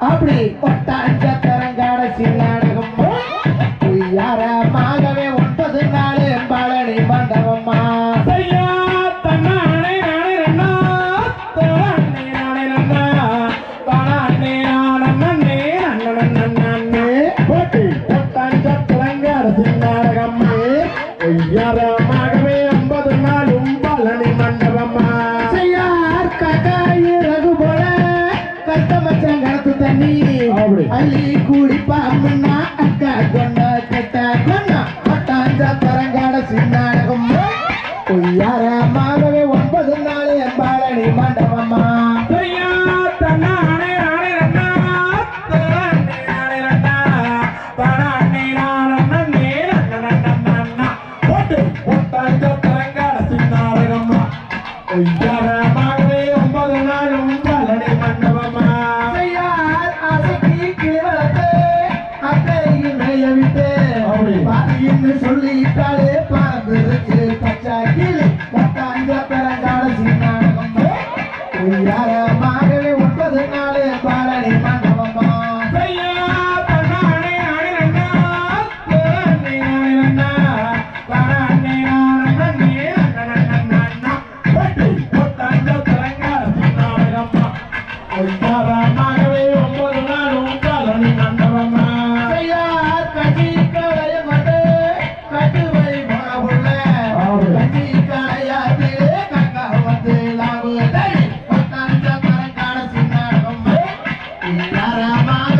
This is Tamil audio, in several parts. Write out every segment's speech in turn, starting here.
அப்படி. பட்டாஞ்ச தரங்காட சின்னாட சொல்லிட்டாலே பறந்துருக்கு பச்சா கிளி பத்தாங்க பிறந்தாலும் சின்னாடகம். ஒன்பது நாளே பாரணி Narama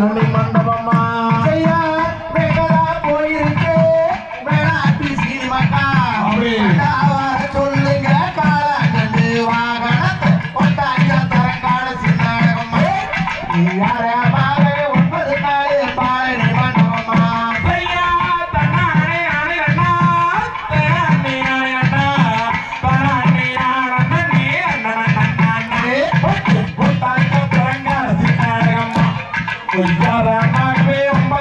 கல்வி மண்டபமா I'll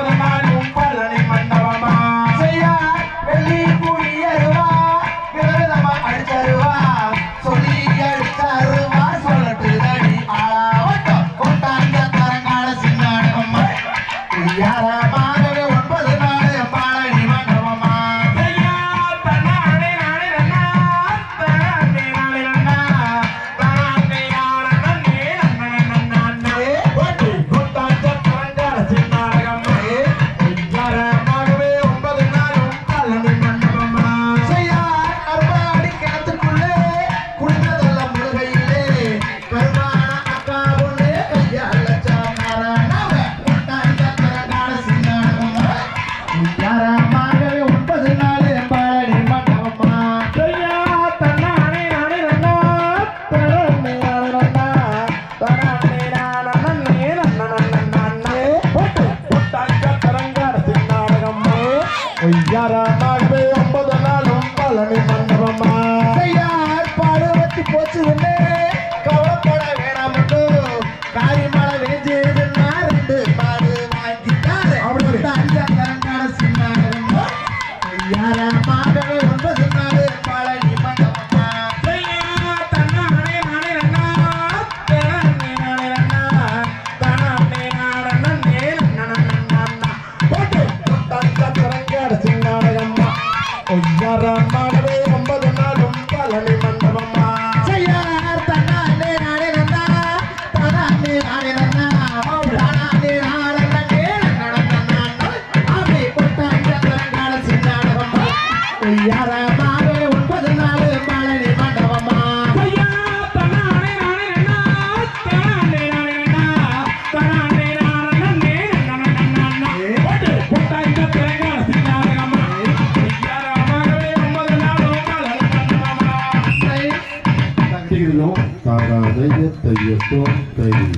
Bye. ஐயாரம்மாளவே ஒன்பது நாளும் பழனி மண்டபம்மா. செய்யார் தன்னாலே நானே நந்தா தனாலே நானே நந்தா. Madrid, Toyota, Toyota.